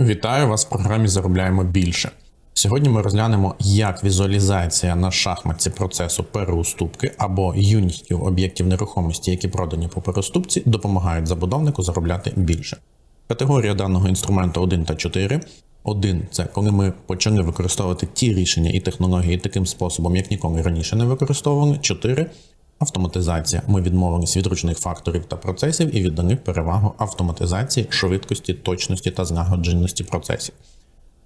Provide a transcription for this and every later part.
Вітаю вас в програмі Заробляємо більше. Сьогодні ми розглянемо, як візуалізація на шахматці процесу переуступки або юнітів об'єктів нерухомості, які продані по переуступці, допомагають забудовнику заробляти більше. Категорія даного інструменту 1 та 4. 1 – це коли ми почали використовувати ті рішення і технології таким способом, як ніколи раніше не використовували. 4 Автоматизація. Ми відмовились від ручних факторів та процесів і віддали перевагу автоматизації, швидкості, точності та злагодженості процесів.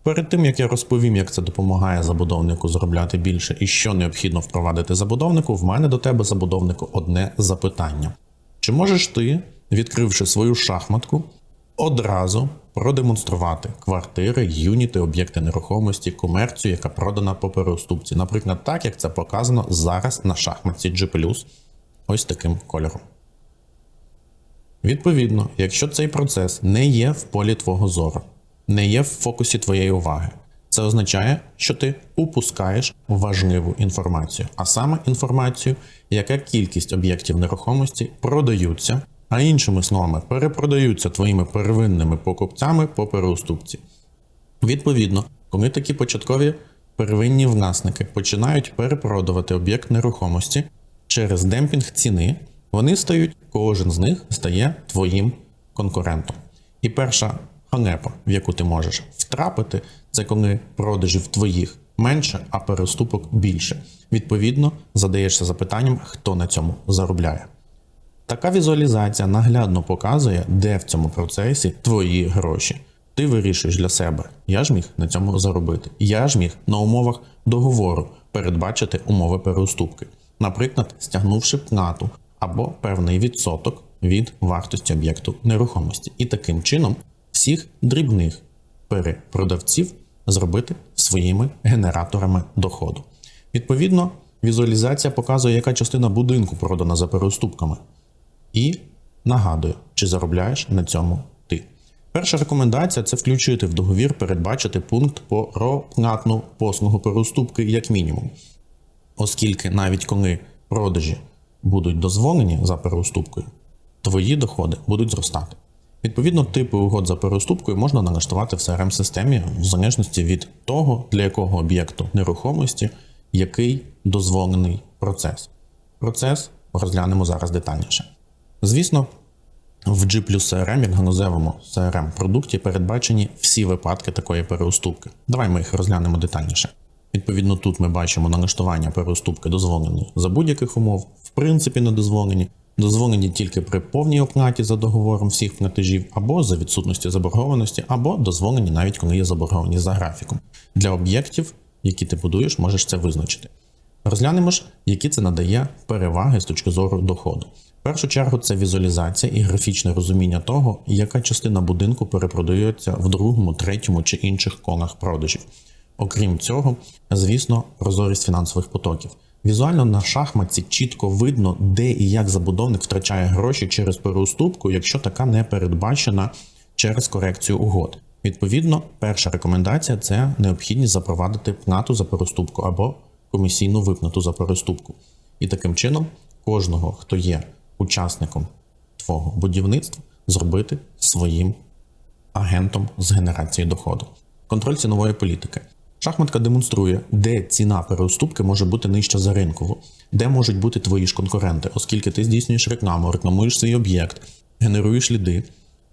Перед тим як я розповім, як це допомагає забудовнику заробляти більше і що необхідно впровадити забудовнику, в мене до тебе, забудовнику, одне запитання: чи можеш ти, відкривши свою шахматку, одразу продемонструвати квартири, юніти, об'єкти нерухомості, комерцію, яка продана по переуступці, наприклад, так як це показано зараз на шахматці G+, ось таким кольором. Відповідно, якщо цей процес не є в полі твого зору, не є в фокусі твоєї уваги, це означає, що ти упускаєш важливу інформацію, а саме інформацію, яка кількість об'єктів нерухомості продаються, а іншими словами, перепродаються твоїми первинними покупцями по переуступці. Відповідно, коли такі початкові первинні власники починають перепродувати об'єкт нерухомості через демпінг ціни, вони стають, кожен з них стає твоїм конкурентом. І перша халепа, в яку ти можеш втрапити, це коли продажів твоїх менше, а переступок більше. Відповідно, задаєшся запитанням, хто на цьому заробляє. Така візуалізація наглядно показує, де в цьому процесі твої гроші. Ти вирішуєш для себе, я ж міг на цьому заробити. Я ж міг на умовах договору передбачити умови переуступки, наприклад, стягнувши плату або певний відсоток від вартості об'єкту нерухомості. І таким чином всіх дрібних перепродавців зробити своїми генераторами доходу. Відповідно, візуалізація показує, яка частина будинку продана за переуступками. І нагадую, чи заробляєш на цьому ти. Перша рекомендація це включити в договір, передбачити пункт про платну послугу переуступки як мінімум. Оскільки навіть коли продажі будуть дозволені за переуступкою, твої доходи будуть зростати. Відповідно, типи угод за переуступкою можна налаштувати в crm системі в залежності від того, для якого об'єкту нерухомості який дозволений процес. Процес розглянемо зараз детальніше. Звісно, в G CRM, як галузевому crm продукті, передбачені всі випадки такої переуступки. Давай ми їх розглянемо детальніше. Відповідно, тут ми бачимо налаштування переуступки дозволені за будь-яких умов, в принципі, не дозволені, дозволені тільки при повній оплаті за договором всіх платежів, або за відсутності заборгованості, або дозволені навіть коли є заборгованість за графіком. Для об'єктів, які ти будуєш, можеш це визначити. Розглянемо ж, які це надає переваги з точки зору доходу. В першу чергу це візуалізація і графічне розуміння того, яка частина будинку перепродається в другому, третьому чи інших колах продажів. Окрім цього, звісно, прозорість фінансових потоків. Візуально на шахматці чітко видно, де і як забудовник втрачає гроші через переуступку, якщо така не передбачена через корекцію угод. Відповідно, перша рекомендація це необхідність запровадити плату за переступку або комісійну виплату за переступку. І таким чином кожного, хто є учасником твого будівництва, зробити своїм агентом з генерації доходу. Контроль цінової політики. Шахматка демонструє, де ціна переуступки може бути нижча за ринкову, де можуть бути твої ж конкуренти, оскільки ти здійснюєш рекламу, рекламуєш свій об'єкт, генеруєш ліди,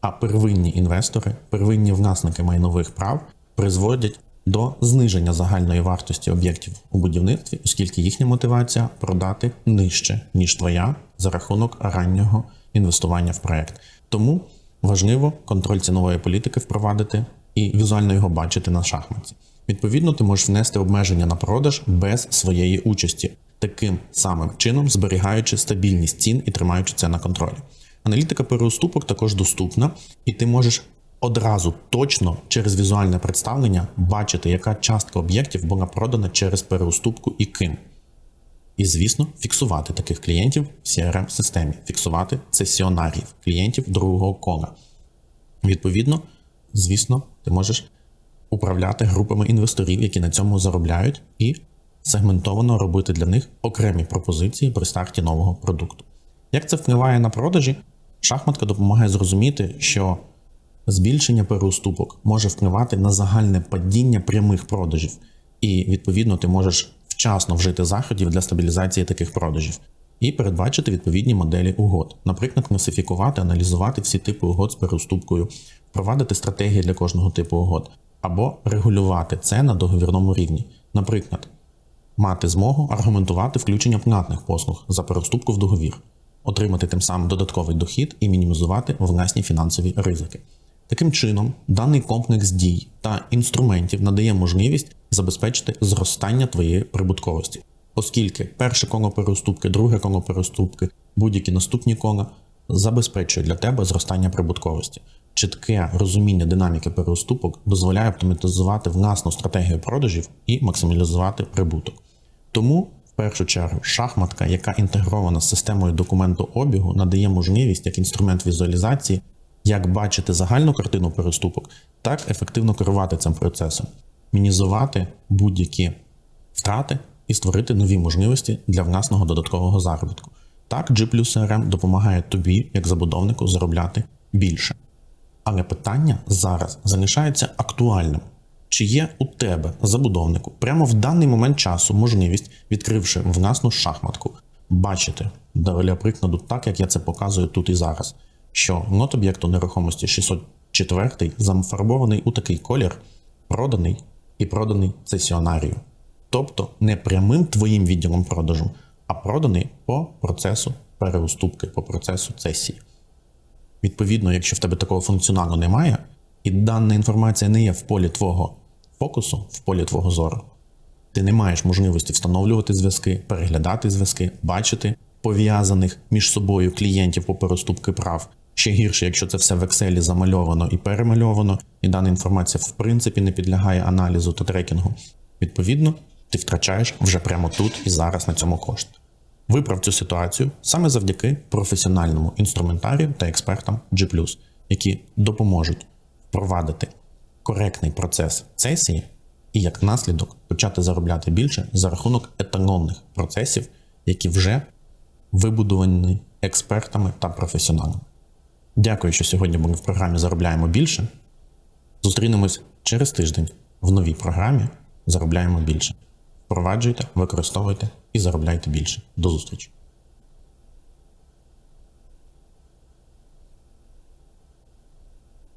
а первинні інвестори, первинні власники майнових прав призводять до зниження загальної вартості об'єктів у будівництві, оскільки їхня мотивація продати нижче, ніж твоя за рахунок раннього інвестування в проект. Тому важливо контроль цінової політики впровадити і візуально його бачити на шахматці. Відповідно, ти можеш внести обмеження на продаж без своєї участі, таким самим чином зберігаючи стабільність цін і тримаючи це на контролі. Аналітика переуступок також доступна, і ти можеш одразу точно через візуальне представлення бачити, яка частка об'єктів була продана через переуступку і ким. І, звісно, фіксувати таких клієнтів в crm системі фіксувати сесіонарів, клієнтів другого кола. Відповідно, звісно, ти можеш управляти групами інвесторів, які на цьому заробляють, і сегментовано робити для них окремі пропозиції при старті нового продукту. Як це впливає на продажі? Шахматка допомагає зрозуміти, що Збільшення переуступок може впливати на загальне падіння прямих продажів, і відповідно ти можеш вчасно вжити заходів для стабілізації таких продажів. І передбачити відповідні моделі угод, наприклад, класифікувати, аналізувати всі типи угод з переуступкою, впровадити стратегії для кожного типу угод, або регулювати це на договірному рівні, наприклад, мати змогу аргументувати включення платних послуг за переуступку в договір, отримати тим самим додатковий дохід і мінімізувати власні фінансові ризики. Таким чином, даний комплекс дій та інструментів надає можливість забезпечити зростання твоєї прибутковості, оскільки перше коло переуступки, друге коло переуступки, будь-які наступні кола забезпечує для тебе зростання прибутковості. Чітке розуміння динаміки переуступок дозволяє автоматизувати власну стратегію продажів і максималізувати прибуток. Тому, в першу чергу, шахматка, яка інтегрована з системою документообігу, надає можливість як інструмент візуалізації як бачити загальну картину переступок, так ефективно керувати цим процесом, мінізувати будь-які втрати і створити нові можливості для власного додаткового заробітку. Так, G CRM допомагає тобі, як забудовнику, заробляти більше. Але питання зараз залишається актуальним. Чи є у тебе, забудовнику, прямо в даний момент часу можливість, відкривши власну шахматку, бачити, для прикладу, так як я це показую тут і зараз, що лот об'єкту нерухомості 604 зафарбований у такий колір, проданий і проданий цесіонарію. Тобто не прямим твоїм відділом продажу, а проданий по процесу переуступки, по процесу цесії. Відповідно, якщо в тебе такого функціоналу немає, і дана інформація не є в полі твого фокусу, в полі твого зору, ти не маєш можливості встановлювати зв'язки, переглядати зв'язки, бачити пов'язаних між собою клієнтів по переступки прав. Ще гірше, якщо це все в Excel замальовано і перемальовано, і дана інформація в принципі не підлягає аналізу та трекінгу. Відповідно, ти втрачаєш вже прямо тут і зараз на цьому кошти. Виправ цю ситуацію саме завдяки професіональному інструментарію та експертам G+, які допоможуть впровадити коректний процес сесії і як наслідок почати заробляти більше за рахунок еталонних процесів, які вже вибудовані експертами та професіоналами. Дякую, що сьогодні були в програмі Заробляємо більше. Зустрінемось через тиждень в новій програмі Заробляємо більше. Впроваджуйте, використовуйте і заробляйте більше. До зустрічі!